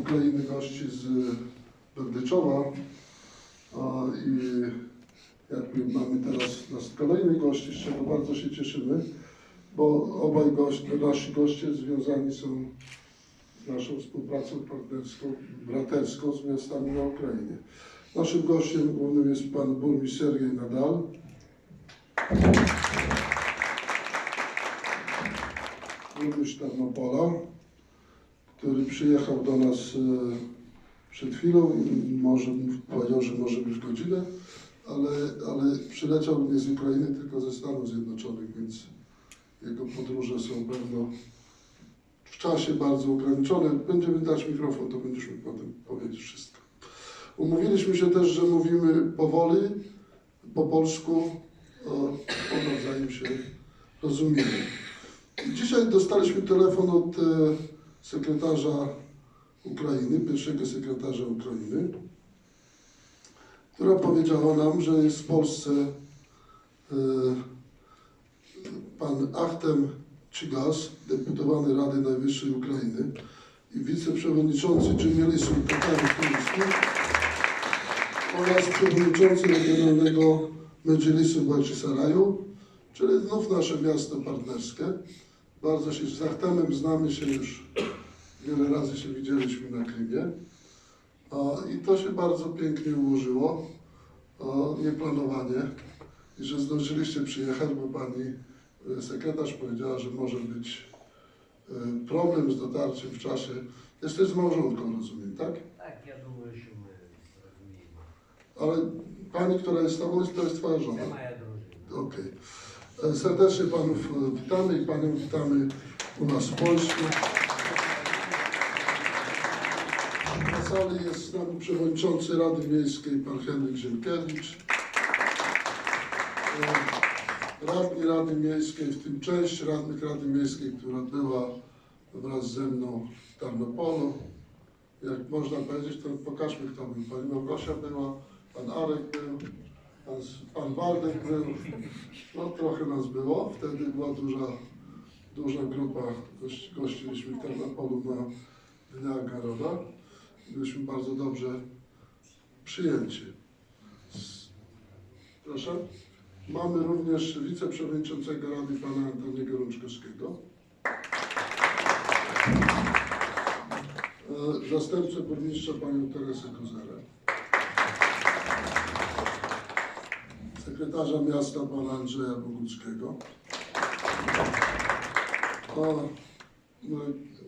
Ukrainy gości z Berdyczowa a, i jakby mamy teraz nas kolejnych gości, z czego bardzo się cieszymy, bo obaj gości, nasi goście związani są z naszą współpracą partnerską, braterską z miastami na Ukrainie. Naszym gościem głównym jest pan burmistrz Sergiej Nadal. Burmistrz Tarnopola, który przyjechał do nas e, przed chwilą i może powiedział, że może być godzinę, ale, ale przyleciał nie z Ukrainy, tylko ze Stanów Zjednoczonych, więc jego podróże są pewno w czasie bardzo ograniczone. Będziemy dać mikrofon, to będziesz mógł potem powiedzieć wszystko. Umówiliśmy się też, że mówimy powoli, po polsku, o, nawzajem się rozumiemy. Dzisiaj dostaliśmy telefon od e, sekretarza Ukrainy, pierwszego sekretarza Ukrainy, która powiedziała nam, że jest w Polsce e, pan Achtem Cigas, deputowany Rady Najwyższej Ukrainy i wiceprzewodniczący Dżemielisów Tatarów oraz przewodniczący Regionalnego Medżelisu Bachczysaraju, czyli znów nasze miasto partnerskie. Bardzo się z Achtemem znamy się już, wiele razy się widzieliśmy na Krymie. A, I to się bardzo pięknie ułożyło, a, nieplanowanie, i że zdążyliście przyjechać, bo pani e, sekretarz powiedziała, że może być e, problem z dotarciem w czasie. Jesteś z małżonką, rozumiem, tak? Так, я думаю, що ми зрозуміємо. Ale pani, która jest z tobą, to jest twoja żona. Це моя дружина. Okej. E, Serdecznie panów e, witamy i panią witamy u nas w Polsce. Sali jest z nami przewodniczący Rady Miejskiej pan Henryk Zienkiewicz. E, Radni Rady Miejskiej, w tym część radnych Rady Miejskiej, która była wraz ze mną w Tarnopolu. Jak można powiedzieć, to pokażmy kto był. Pani Małgosia była, pan Arek był, pan, pan Waldek był. No trochę nas było. Wtedy była duża, duża grupa. Gości, gościliśmy w Tarnopolu na Dniach Naroda. Byliśmy bardzo dobrze przyjęci. Proszę. Mamy również wiceprzewodniczącego Rady pana Antoniego Rączkowskiego. E, Zastępcę burmistrza panią Teresę Kozerę. Sekretarza miasta pana Andrzeja Boguckiego. A, no,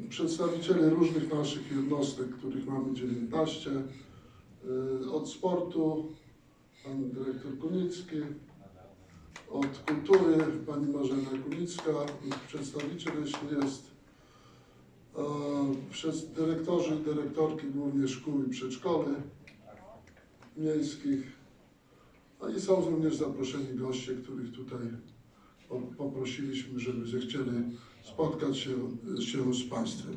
przedstawiciele różnych naszych jednostek, których mamy 19. E, Od sportu pan dyrektor Kunicki, od kultury pani Marzena Kunicka, przedstawiciel jeśli jest, e, przez dyrektorzy i dyrektorki głównie szkół i przedszkoli miejskich. No i są również zaproszeni goście, których tutaj po- poprosiliśmy, żeby zechcieli spotkać się, się z Państwem.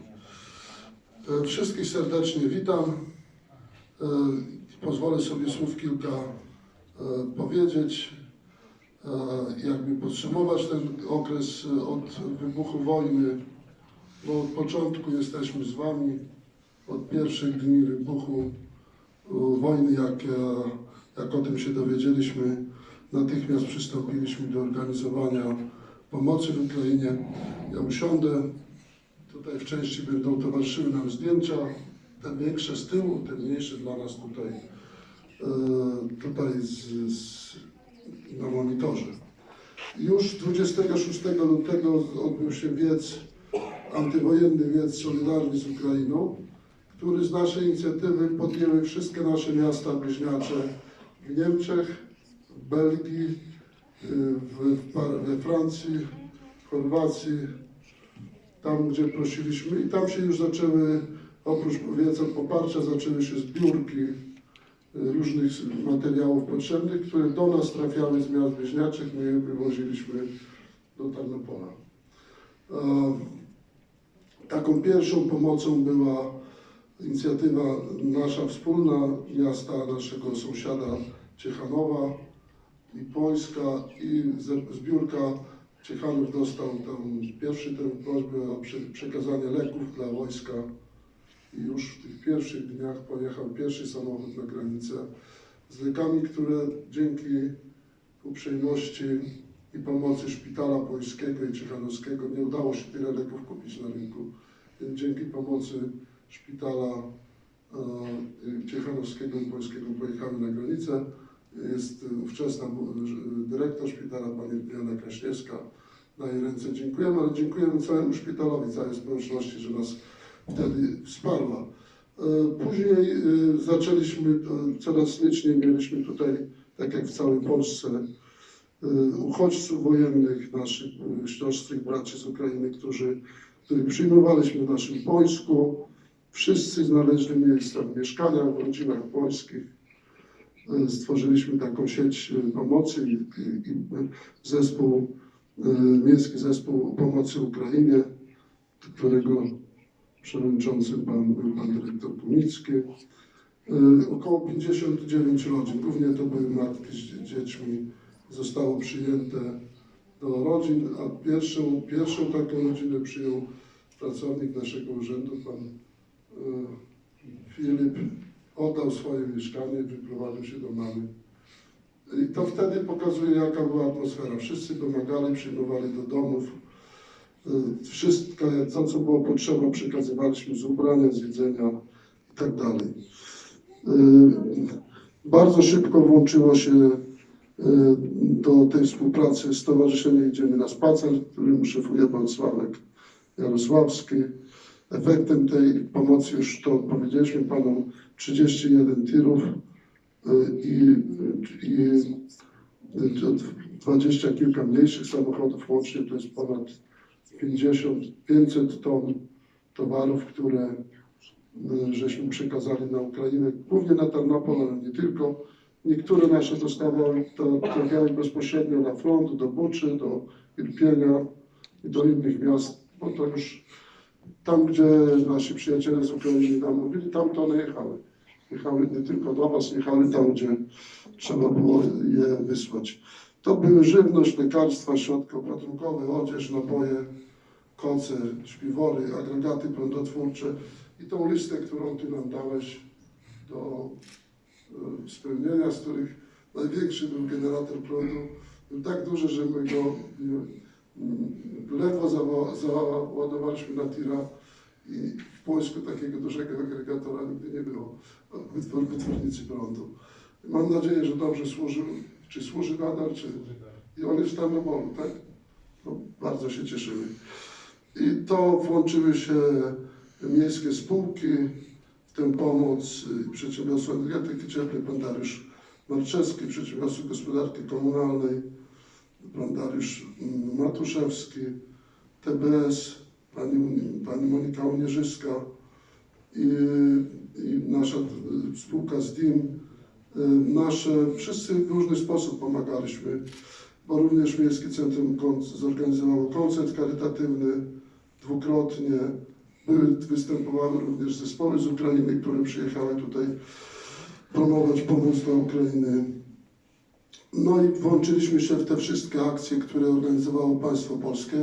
E, Wszystkich serdecznie witam. E, Pozwolę sobie słów kilka e, powiedzieć, jakby podsumować ten okres od wybuchu wojny, bo od początku jesteśmy z Wami, od pierwszych dni wybuchu wojny, jak, jak o tym się dowiedzieliśmy, natychmiast przystąpiliśmy do organizowania pomocy w Ukrainie. Ja usiądę, tutaj w części będą towarzyszyły nam zdjęcia, te większe z tyłu, te mniejsze dla nas tutaj, e, tutaj z, z, na monitorze. Już 26 lutego odbył się wiec, antywojenny wiec Solidarny z Ukrainą, który z naszej inicjatywy podjęły wszystkie nasze miasta bliźniacze w Niemczech, w Belgii, we Francji, Chorwacji, tam gdzie prosiliśmy i tam się już zaczęły, oprócz powiedzmy poparcia, zaczęły się zbiórki y, różnych materiałów potrzebnych, które do nas trafiały z miast bliźniaczych, my je wywoziliśmy do Tarnopola. Taką pierwszą pomocą była inicjatywa nasza wspólna, miasta naszego sąsiada Ciechanowa i Polska i zbiórka Ciechanów dostał tam pierwszy tę prośbę o prze- przekazanie leków dla wojska i już w tych pierwszych dniach pojechał pierwszy samochód na granicę z lekami, które dzięki uprzejmości i pomocy szpitala pońskiego i ciechanowskiego nie udało się tyle leków kupić na rynku. Więc dzięki pomocy szpitala e, ciechanowskiego i pońskiego pojechały na granicę. Jest e, ówczesna e, dyrektor szpitala, pani Diana Kraśniewska. Na jej ręce dziękujemy, ale dziękujemy całemu szpitalowi, całej społeczności, że nas wtedy wsparła. E, Później zaczęliśmy coraz liczniej, mieliśmy tutaj, tak jak w całej Polsce, uchodźców wojennych, naszych siostry i braci z Ukrainy, którzy, których przyjmowaliśmy w naszym wojsku. Wszyscy znaleźli miejsca w mieszkaniach, w rodzinach polskich. E, Stworzyliśmy taką sieć e, pomocy i, i, zespół, e, miejski zespół pomocy Ukrainie, którego przewodniczącym pan, był pan dyrektor Kunicki. Około 59 rodzin, głównie to były matki z dzie- dziećmi, zostało przyjęte do rodzin, a pierwszą, pierwszą taką rodzinę przyjął pracownik naszego urzędu, pan Filip. Oddał swoje mieszkanie, wyprowadził się do mamy. I to wtedy pokazuje, jaka była atmosfera. Wszyscy pomagali, przyjmowali do domów. Y, Wszystko, to co było potrzeba, przekazywaliśmy z ubrania, z jedzenia i tak dalej. Y, Bardzo szybko włączyło się y, do tej współpracy Stowarzyszenie Idziemy na Spacer, którym szefuje pan Sławek Jarosławski. Efektem tej pomocy już to powiedzieliśmy panom 31 tirów y, i, i y, 20 kilka mniejszych samochodów, łącznie to jest ponad 50, 500 ton towarów, które y, żeśmy przekazali na Ukrainę, głównie na Tarnopol, ale nie tylko. Niektóre nasze dostawy trafiały bezpośrednio na front, do Buczy, do Irpienia i do innych miast, bo to już tam, gdzie nasi przyjaciele z Ukrainy nam mówili, tam to one jechały. Jechały nie tylko do Was, jechały tam, gdzie trzeba było je wysłać. To były żywność, lekarstwa, środki opatrunkowe, odzież, napoje, koce, śpiwory, agregaty prądotwórcze i tą listę, którą Ty nam dałeś do e, spełnienia, z których największy był generator prądu. Był tak duży, że my go ledwo zawa- załadowaliśmy na tira i w Polsku takiego dużego agregatora nigdy nie było, wytwór, wytwórnicy prądu. Mam nadzieję, że dobrze służył, czy służy nadal, czy i on jest tam na molu, tak? No, bardzo się cieszymy. I to włączyły się miejskie spółki, w tę pomoc y, Przedsiębiorstwo Energetyki Cieplnej, pan Dariusz Marczewski, Przedsiębiorstwo Gospodarki Komunalnej, pan Dariusz mm, Matuszewski, TBS, pani, pani Monika Unieżyska i, i nasza spółka ZDIM. Y, Nasze, wszyscy w różny sposób pomagaliśmy, bo również Miejskie Centrum zorganizowało koncert charytatywny dwukrotnie. Były, występowały również zespoły z Ukrainy, które przyjechały tutaj promować pomoc dla Ukrainy. No i włączyliśmy się w te wszystkie akcje, które organizowało państwo polskie.